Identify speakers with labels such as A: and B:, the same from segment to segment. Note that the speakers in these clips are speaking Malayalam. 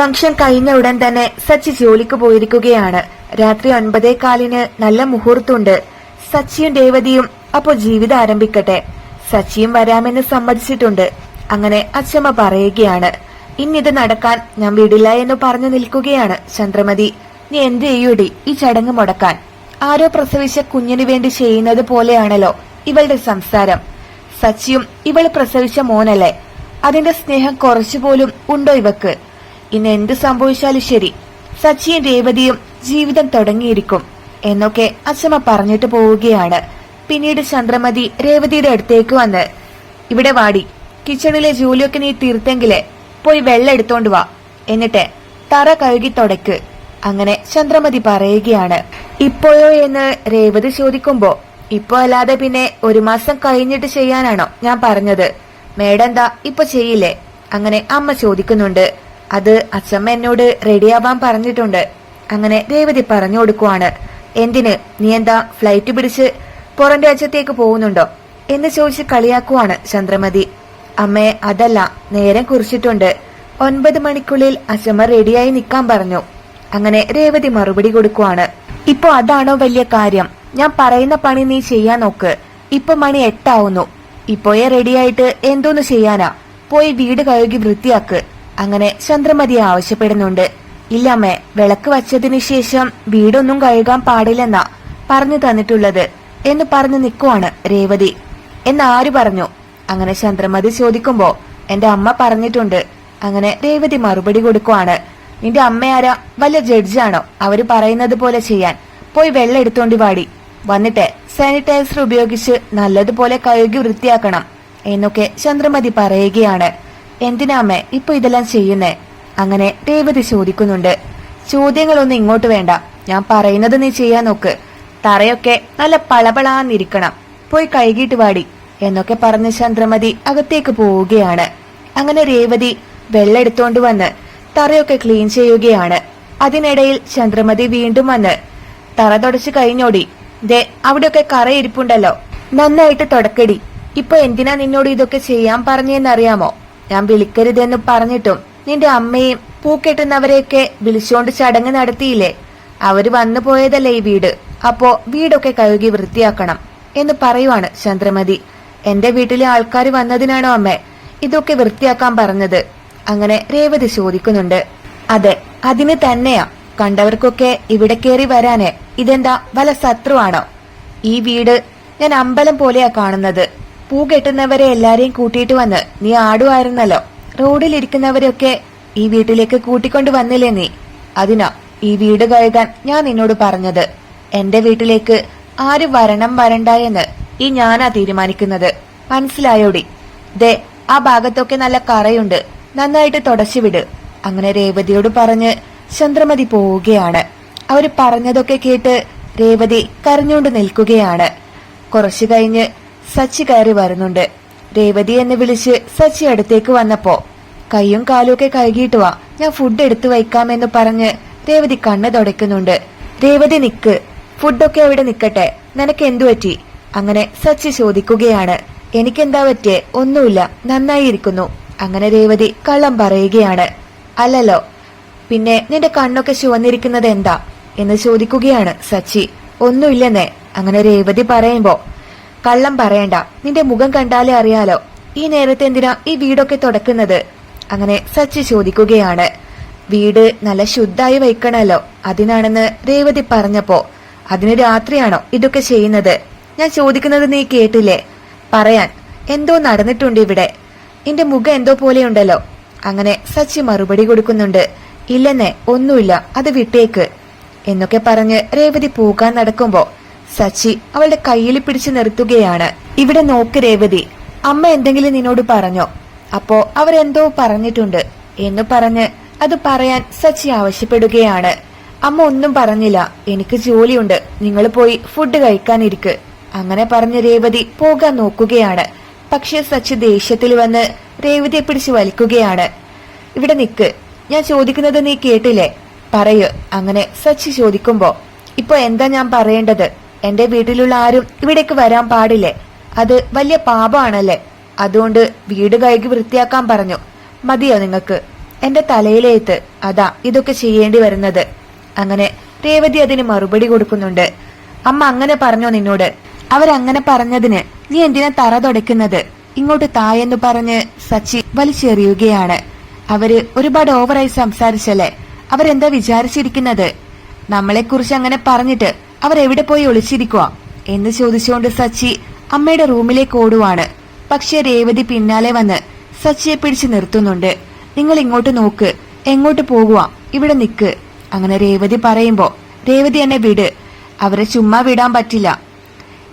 A: ഫംഗ്ഷൻ കഴിഞ്ഞ ഉടൻ തന്നെ സച്ചി ജോലിക്ക് പോയിരിക്കുകയാണ്. രാത്രി ഒൻപതേ കാലിന് നല്ല മുഹൂർത്തമുണ്ട് സച്ചിയും രേവതിയും അപ്പോ ജീവിതം ആരംഭിക്കട്ടെ. സച്ചിയും വരാമെന്ന് സമ്മതിച്ചിട്ടുണ്ട്. അങ്ങനെ അച്ഛമ്മ പറയുകയാണ് ഇന്നിത് നടക്കാൻ ഞാൻ വിടില്ല എന്ന് പറഞ്ഞു നിൽക്കുകയാണ് ചന്ദ്രമതി. നീ എന്ത് ചെയ്യൂടി ഈ ചടങ്ങ് മുടക്കാൻ? ആരോ പ്രസവിച്ച കുഞ്ഞിനു വേണ്ടി ചെയ്യുന്നത് പോലെയാണല്ലോ ഇവളുടെ സംസാരം. സച്ചിയും ഇവൾ പ്രസവിച്ച മോനല്ലേ? അതിന്റെ സ്നേഹം കുറച്ചുപോലും ഉണ്ടോ ഇവക്ക്? ഇന്ന് എന്ത് സംഭവിച്ചാലും ശരി. സച്ചിയും രേവതിയും ജീവിതം തുടങ്ങിയിരിക്കും. എന്നൊക്കെ അച്ഛമ്മ പറഞ്ഞിട്ട് പോവുകയാണ്. പിന്നീട് ചന്ദ്രമതി രേവതിയുടെ അടുത്തേക്ക് വന്ന് ഇവിടെ വാടി കിച്ചണിലെ ജോലിയൊക്കെ നീ തീർത്തെങ്കിലേ പോയി വെള്ളം എടുത്തോണ്ട് വാ എന്നിട്ട് തറ കഴുകി തുടക്ക്. അങ്ങനെ ചന്ദ്രമതി പറയുകയാണ് ഇപ്പോഴോ എന്ന് രേവതി ചോദിക്കുമ്പോ ഇപ്പോ അല്ലാതെ പിന്നെ ഒരു മാസം കഴിഞ്ഞിട്ട് ചെയ്യാനാണോ ഞാൻ പറഞ്ഞത്? മേഡം എന്താ ഇപ്പൊ ചെയ്യില്ലേ? അങ്ങനെ അമ്മ ചോദിക്കുന്നുണ്ട്. അത് അച്ഛമ്മ എന്നോട് റെഡിയാവാൻ പറഞ്ഞിട്ടുണ്ട്. അങ്ങനെ രേവതി പറഞ്ഞു കൊടുക്കുവാണ്. എന്തിന്? നീ എന്താ ഫ്ലൈറ്റ് പിടിച്ച് പുറം രാജ്യത്തേക്ക് പോകുന്നുണ്ടോ? എന്ന് ചോദിച്ച് കളിയാക്കുവാണ് ചന്ദ്രമതി. അമ്മേ അതല്ല നേരം കുറിച്ചിട്ടുണ്ട്. ഒൻപത് മണിക്കുള്ളിൽ അച്ഛമ്മ റെഡിയായി നിൽക്കാൻ പറഞ്ഞു. അങ്ങനെ രേവതി മറുപടി കൊടുക്കുവാണ്. ഇപ്പൊ അതാണോ വലിയ കാര്യം? ഞാൻ പറയുന്ന പണി നീ ചെയ്യാൻ നോക്ക്. ഇപ്പൊ മണി എട്ടാവുന്നു. ഇപ്പോയെ റെഡിയായിട്ട് എന്തോന്ന് ചെയ്യാനാ? പോയി വീട് കഴുകി വൃത്തിയാക്ക്. അങ്ങനെ ചന്ദ്രമതി ആവശ്യപ്പെടുന്നുണ്ട്. ഇല്ലമ്മേ വിളക്ക് വച്ചതിനു ശേഷം വീടൊന്നും കഴുകാൻ പാടില്ലെന്നാ പറഞ്ഞു തന്നിട്ടുള്ളത് എന്ന് പറഞ്ഞു നിൽക്കുവാണ് രേവതി. എന്നാര് പറഞ്ഞു? അങ്ങനെ ചന്ദ്രമതി ചോദിക്കുമ്പോ എന്റെ അമ്മ പറഞ്ഞിട്ടുണ്ട്. അങ്ങനെ രേവതി മറുപടി കൊടുക്കുവാണ്. നിന്റെ അമ്മയാരാ വല്ല ജഡ്ജാണോ? അവർ പറയുന്നത് പോലെ ചെയ്യാൻ. പോയി വെള്ളം എടുത്തോണ്ടി വാടി. വന്നിട്ട് സാനിറ്റൈസർ ഉപയോഗിച്ച് നല്ലതുപോലെ കഴുകി വൃത്തിയാക്കണം എന്നൊക്കെ ചന്ദ്രമതി പറയുകയാണ്. എന്തിനാ അമ്മേ ഇപ്പൊ ഇതെല്ലാം ചെയ്യുന്നേ? അങ്ങനെ രേവതി ചോദിക്കുന്നുണ്ട്. ചോദ്യങ്ങളൊന്നും ഇങ്ങോട്ട് വേണ്ട. ഞാൻ പറയുന്നത് നീ ചെയ്യാൻ നോക്ക്. തറയൊക്കെ നല്ല പളപളാന്നിരിക്കണം. പോയി കഴുകിയിട്ട് വാടി. എന്നൊക്കെ പറഞ്ഞ് ചന്ദ്രമതി അകത്തേക്ക് പോവുകയാണ്. അങ്ങനെ രേവതി വെള്ളെടുത്തോണ്ട് വന്ന് തറയൊക്കെ ക്ലീൻ ചെയ്യുകയാണ്. അതിനിടയിൽ ചന്ദ്രമതി വീണ്ടും വന്ന് തറ തുടച്ച് കഴിഞ്ഞോടി. ദേ അവിടെയൊക്കെ കറയിരിപ്പുണ്ടല്ലോ. നന്നായിട്ട് തുടക്കടി. ഇപ്പൊ എന്തിനാ നിന്നോട് ഇതൊക്കെ ചെയ്യാൻ പറഞ്ഞെന്നറിയാമോ? ഞാൻ വിളിക്കരുതെന്ന് പറഞ്ഞിട്ടും നിന്റെ അമ്മയും പൂക്കെട്ടുന്നവരെയൊക്കെ വിളിച്ചോണ്ട് ചടങ്ങ് നടത്തിയില്ലേ? അവർ വന്നു പോയതല്ലേ ഈ വീട്? അപ്പോ വീടൊക്കെ കഴുകി വൃത്തിയാക്കണം എന്ന് പറയുവാണ് ചന്ദ്രമതി. എന്റെ വീട്ടിലെ ആൾക്കാർ വന്നതിനാണോ അമ്മേ? ഇതൊക്കെ വൃത്തിയാക്കാൻ പറഞ്ഞത്. അങ്ങനെ രേവതി ചോദിക്കുന്നുണ്ട്. അതെ അതിന് തന്നെയാ. കണ്ടവർക്കൊക്കെ ഇവിടെ കയറി വരാനേ ഇതെന്താ വല ശത്രുവാണോ? ഈ വീട് ഞാൻ അമ്പലം പോലെയാ കാണുന്നത്. പൂ കെട്ടുന്നവരെ എല്ലാരെയും കൂട്ടിയിട്ട് വന്ന് നീ ആടുമായിരുന്നല്ലോ റോഡിലിരിക്കുന്നവരെയൊക്കെ ഈ വീട്ടിലേക്ക് കൂട്ടിക്കൊണ്ടു വന്നില്ലേ നീ? അതിനാ ഈ വീട് കഴുകാൻ ഞാൻ നിന്നോട് പറഞ്ഞത്. എന്റെ വീട്ടിലേക്ക് ആര് വരണം വരണ്ട എന്ന് ഈ ഞാനാ തീരുമാനിക്കുന്നത്. മനസ്സിലായോടി? ദേ ആ ഭാഗത്തൊക്കെ നല്ല കറയുണ്ട്. നന്നായിട്ട് തുടച്ചുവിട് അങ്ങനെ രേവതിയോട് പറഞ്ഞ് ചന്ദ്രമതി പോവുകയാണ്. അവർ പറഞ്ഞതൊക്കെ കേട്ട് രേവതി കരഞ്ഞുകൊണ്ട് നിൽക്കുകയാണ്. കുറച്ചു കഴിഞ്ഞ് സച്ചി കയറി വരുന്നുണ്ട്. രേവതി എന്നെ വിളിച്ച് സച്ചി അടുത്തേക്ക് വന്നപ്പോ കൈയും കാലും ഒക്കെ കഴുകിയിട്ട് വാ ഞാൻ ഫുഡ് എടുത്തു വയ്ക്കാമെന്ന് പറഞ്ഞ് രേവതി കണ്ണ് തുടയ്ക്കുന്നുണ്ട്. രേവതി നിക്ക് ഫുഡൊക്കെ അവിടെ നിക്കട്ടെ നിനക്ക് എന്തു പറ്റി? അങ്ങനെ സച്ചി ചോദിക്കുകയാണ്. എനിക്കെന്താ പറ്റിയേ? ഒന്നുമില്ല നന്നായിരിക്കുന്നു അങ്ങനെ രേവതി കള്ളം പറയുകയാണ്. അല്ലല്ലോ പിന്നെ നിന്റെ കണ്ണൊക്കെ ചുവന്നിരിക്കുന്നത് എന്താ? എന്ന് ചോദിക്കുകയാണ് സച്ചി. ഒന്നുമില്ലെന്നേ. അങ്ങനെ രേവതി പറയുമ്പോ കള്ളം പറയണ്ട. നിന്റെ മുഖം കണ്ടാലേ അറിയാലോ. ഈ നേരത്തെ എന്തിനാ ഈ വീടൊക്കെ തുടക്കുന്നത്? അങ്ങനെ സച്ചി ചോദിക്കുകയാണ്. വീട് നല്ല ശുദ്ധായി വയ്ക്കണല്ലോ. അതിനാണെന്ന് രേവതി പറഞ്ഞപ്പോ അതിന് രാത്രിയാണോ ഇതൊക്കെ ചെയ്യുന്നത്? ഞാൻ ചോദിക്കുന്നത് നീ കേട്ടില്ലേ? പറയാൻ എന്തോ നടന്നിട്ടുണ്ട് ഇവിടെ. എന്റെ മുഖം എന്തോ പോലെയുണ്ടല്ലോ. അങ്ങനെ സച്ചി മറുപടി കൊടുക്കുന്നുണ്ട്. ഇല്ലെന്നേ ഒന്നുമില്ല. അത് വിട്ടേക്ക്. എന്നൊക്കെ പറഞ്ഞ് രേവതി പോകാൻ നടക്കുമ്പോ സച്ചി അവളുടെ കയ്യിൽ പിടിച്ചു നിർത്തുകയാണ്. ഇവിടെ നോക്ക് രേവതി അമ്മ എന്തെങ്കിലും നിന്നോട് പറഞ്ഞോ? അപ്പോ അവരെന്തോ പറഞ്ഞിട്ടുണ്ട് എന്ന് പറഞ്ഞ് അത് പറയാൻ സച്ചി ആവശ്യപ്പെടുകയാണ്. അമ്മ ഒന്നും പറഞ്ഞില്ല എനിക്ക് ജോലിയുണ്ട് നിങ്ങൾ പോയി ഫുഡ് കഴിക്കാനിരിക്ക്. അങ്ങനെ പറഞ്ഞ് രേവതി പോകാൻ നോക്കുകയാണ്. പക്ഷേ സച്ചി ദേഷ്യത്തിൽ വന്ന് രേവതിയെ പിടിച്ചു വലിക്കുകയാണ്. ഇവിടെ നിക്ക് ഞാൻ ചോദിക്കുന്നത് നീ കേട്ടില്ലേ? പറയൂ അങ്ങനെ സച്ചി ചോദിക്കുമ്പോ ഇപ്പൊ എന്താ ഞാൻ പറയേണ്ടത്? എന്റെ വീട്ടിലുള്ള ആരും ഇവിടേക്ക് വരാൻ പാടില്ലേ. അത് വലിയ പാപമാണല്ലേ അതുകൊണ്ട് വീട് കഴുകി വൃത്തിയാക്കാൻ പറഞ്ഞു. മതിയോ നിങ്ങൾക്ക്? എന്റെ തലയിലേത്ത്. അതാ ഇതൊക്കെ ചെയ്യേണ്ടി വരുന്നത്. അങ്ങനെ രേവതി അതിന് മറുപടി കൊടുക്കുന്നുണ്ട്. അമ്മ അങ്ങനെ പറഞ്ഞോ നിന്നോട്? അവരങ്ങനെ പറഞ്ഞതിന് നീ എന്തിനാ തറ തുടയ്ക്കുന്നത്? ഇങ്ങോട്ട് തായെന്ന് പറഞ്ഞ് സച്ചി വലിച്ചെറിയുകയാണ്. അവർ ഒരുപാട് ഓവറായി സംസാരിച്ചല്ലേ? അവരെന്താ വിചാരിച്ചിരിക്കുന്നത്? നമ്മളെക്കുറിച്ച് അങ്ങനെ പറഞ്ഞിട്ട് അവരെവിടെ പോയി ഒളിച്ചിരിക്കുക എന്ന് ചോദിച്ചുകൊണ്ട് സച്ചി അമ്മയുടെ റൂമിലേക്ക് ഓടുവാണ്. പക്ഷെ രേവതി പിന്നാലെ വന്ന് സച്ചിയെ പിടിച്ചു നിർത്തുന്നുണ്ട്. നിങ്ങൾ ഇങ്ങോട്ട് നോക്ക്. എങ്ങോട്ട് പോകുക ഇവിടെ നിക്ക്. അങ്ങനെ രേവതി പറയുമ്പോ രേവതി എന്നെ വിട്. അവരെ ചുമ്മാ വിടാൻ പറ്റില്ല.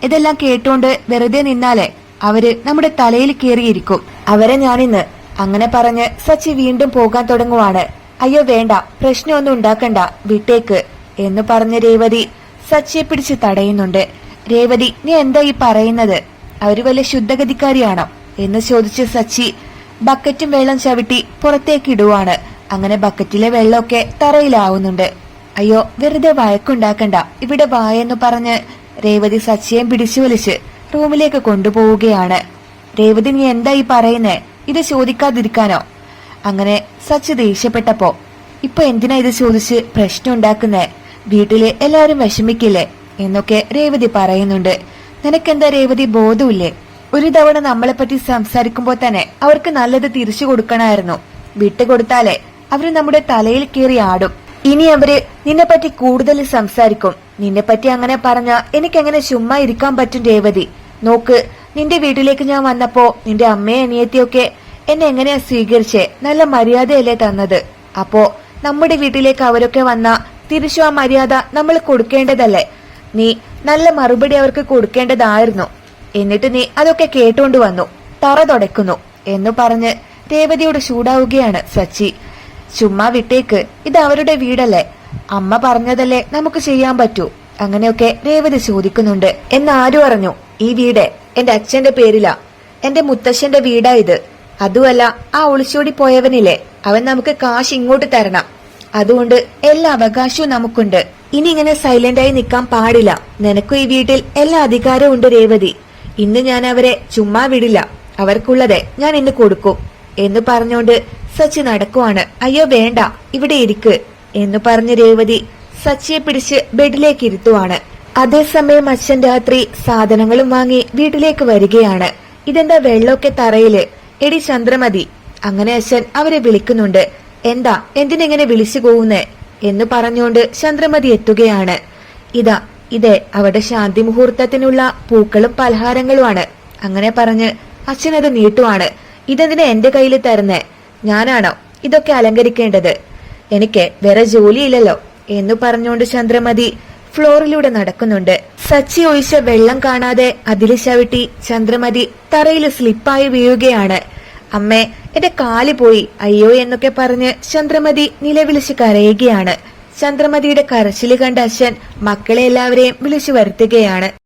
A: ഇതെല്ലാം കേട്ടോണ്ട് വെറുതെ നിന്നാലേ അവർ നമ്മുടെ തലയിൽ കയറിയിരിക്കും. അവരെ ഞാനിന്ന് അങ്ങനെ പറഞ്ഞ് സച്ചി വീണ്ടും പോകാൻ തുടങ്ങുവാണ്. അയ്യോ വേണ്ട. പ്രശ്നമൊന്നും ഉണ്ടാക്കണ്ട. വിട്ടേക്ക്. എന്ന് പറഞ്ഞ രേവതി സച്ചിയെ പിടിച്ച് തടയുന്നുണ്ട്. രേവതി നീ എന്താ ഈ പറയുന്നത്? അവർ വലിയ ശുദ്ധഗതിക്കാരിയാണോ? എന്ന് ചോദിച്ച് സച്ചി ബക്കറ്റും വെള്ളം ചവിട്ടി പുറത്തേക്ക് ഇടുവാണ്. അങ്ങനെ ബക്കറ്റിലെ വെള്ളമൊക്കെ തറയിലാവുന്നുണ്ട്. അയ്യോ വെറുതെ വഴക്കുണ്ടാക്കണ്ട. ഇവിടെ വായെന്ന് പറഞ്ഞ് രേവതി സച്ചിയെ പിടിച്ചു വലിച്ച് റൂമിലേക്ക് കൊണ്ടുപോവുകയാണ്. രേവതി നീ എന്താ ഈ പറയുന്നേ? ഇത് ചോദിക്കാതിരിക്കാനോ? അങ്ങനെ സച്ചി ദേഷ്യപ്പെട്ടപ്പോ ഇപ്പൊ എന്തിനാ ഇത് ചോദിച്ച് പ്രശ്നം ഉണ്ടാക്കുന്നേ? വീട്ടിൽ എല്ലാരും വിഷമിക്കില്ലേ? എന്നൊക്കെ രേവതി പറയുന്നുണ്ട്. നിനക്കെന്താ രേവതി ബോധമില്ലേ ഒരു തവണ നമ്മളെ പറ്റി സംസാരിക്കുമ്പോൾ തന്നെ അവർക്ക് നല്ലത് തിരിച്ചു കൊടുക്കണമായിരുന്നു വിട്ടുകൊടുത്താലേ അവർ നമ്മുടെ തലയിൽ കയറി ആടും. ഇനി അവർ നിന്നെ പറ്റി കൂടുതൽ സംസാരിക്കും. നിന്നെ പറ്റി അങ്ങനെ പറഞ്ഞ എനിക്ക് എങ്ങനെ ചുമ്മാ ഇരിക്കാൻ പറ്റും രേവതി. നോക്ക് നിന്റെ വീട്ടിലേക്ക് ഞാൻ വന്നപ്പോ നിന്റെ അമ്മയെ അനിയത്തിയൊക്കെ എന്നെ എങ്ങനെയാ സ്വീകരിച്ചേ? നല്ല മര്യാദയല്ലേ തന്നത്. അപ്പോ നമ്മുടെ വീട്ടിലേക്ക് അവരൊക്കെ വന്ന തിരിച്ചു ആ മര്യാദ നമ്മൾ കൊടുക്കേണ്ടതല്ലേ? നീ നല്ല മറുപടി അവർക്ക് കൊടുക്കേണ്ടതായിരുന്നു. എന്നിട്ട് നീ അതൊക്കെ കേട്ടുകൊണ്ട് വന്നു തറ തുടയ്ക്കുന്നു എന്ന് പറഞ്ഞ് രേവതിയോട് ചൂടാവുകയാണ് സച്ചി. ചുമ്മാ വിട്ടേക്ക് ഇത് അവരുടെ വീടല്ലേ? അമ്മ പറഞ്ഞതല്ലേ നമുക്ക് ചെയ്യാൻ പറ്റൂ? അങ്ങനെയൊക്കെ രേവതി ചോദിക്കുന്നുണ്ട്. എന്ന് ആരു പറഞ്ഞു ഈ വീട് എന്റെ അച്ഛന്റെ പേരിലാ. എന്റെ മുത്തശ്ശന്റെ വീടാ ഇത്. അതുമല്ല ആ ഒളിച്ചോടി പോയവനില്ലേ? അവൻ നമുക്ക് കാശ് ഇങ്ങോട്ട് തരണം. അതുകൊണ്ട് എല്ലാ അവകാശവും നമുക്കുണ്ട്. ഇനി ഇങ്ങനെ സൈലന്റ് ആയി നിൽക്കാൻ പാടില്ല. നിനക്കും ഈ വീട്ടിൽ എല്ലാ അധികാരവും ഉണ്ട് രേവതി. ഇന്ന് ഞാൻ അവരെ ചുമ്മാ വിടില്ല. അവർക്കുള്ളതെ ഞാൻ ഇന്ന് കൊടുക്കും. എന്ന് പറഞ്ഞുകൊണ്ട് സച്ചി നടക്കുവാണ്. അയ്യോ വേണ്ട. ഇവിടെ ഇരിക്ക്. എന്ന് പറഞ്ഞ് രേവതി സച്ചിയെ പിടിച്ച് ബെഡിലേക്ക് ഇരുത്തുവാണ്. അതേസമയം അച്ഛൻ രാത്രി സാധനങ്ങളും വാങ്ങി വീട്ടിലേക്ക് വരികയാണ്. ഇതെന്താ വെള്ളമൊക്കെ തറയിൽ? എടി ചന്ദ്രമതി. അങ്ങനെ അച്ഛൻ അവരെ വിളിക്കുന്നുണ്ട്. എന്താ എന്തിനെങ്ങനെ വിളിച്ചു പോകുന്നേ എന്ന് പറഞ്ഞുകൊണ്ട് ചന്ദ്രമതി എത്തുകയാണ്. ഇതാ ഇതേ അവിടെ ശാന്തി മുഹൂർത്തത്തിനുള്ള പൂക്കളും പലഹാരങ്ങളുമാണ്. അങ്ങനെ പറഞ്ഞ് അച്ഛനത് നീട്ടുവാണ്. ഇതെന്തിനെ എന്റെ കയ്യിൽ തരുന്നേ? ഞാനാണോ ഇതൊക്കെ അലങ്കരിക്കേണ്ടത്? എനിക്ക് വേറെ ജോലിയില്ലല്ലോ എന്നു പറഞ്ഞുകൊണ്ട് ചന്ദ്രമതി ഫ്ലോറിലൂടെ നടക്കുന്നുണ്ട്. സച്ചി ഒഴിച്ച വെള്ളം കാണാതെ അതിൽ ചവിട്ടി ചന്ദ്രമതി തറയിൽ സ്ലിപ്പായി വീഴുകയാണ്. അമ്മേ എന്റെ കാൽ പോയി. അയ്യോ എന്നൊക്കെ പറഞ്ഞ് ചന്ദ്രമതി നിലവിളിച്ച് കരയുകയാണ്. ചന്ദ്രമതിയുടെ കരച്ചിൽ കണ്ട അച്ഛൻ മക്കളെ എല്ലാവരെയും വിളിച്ചു വരുത്തുകയാണ്.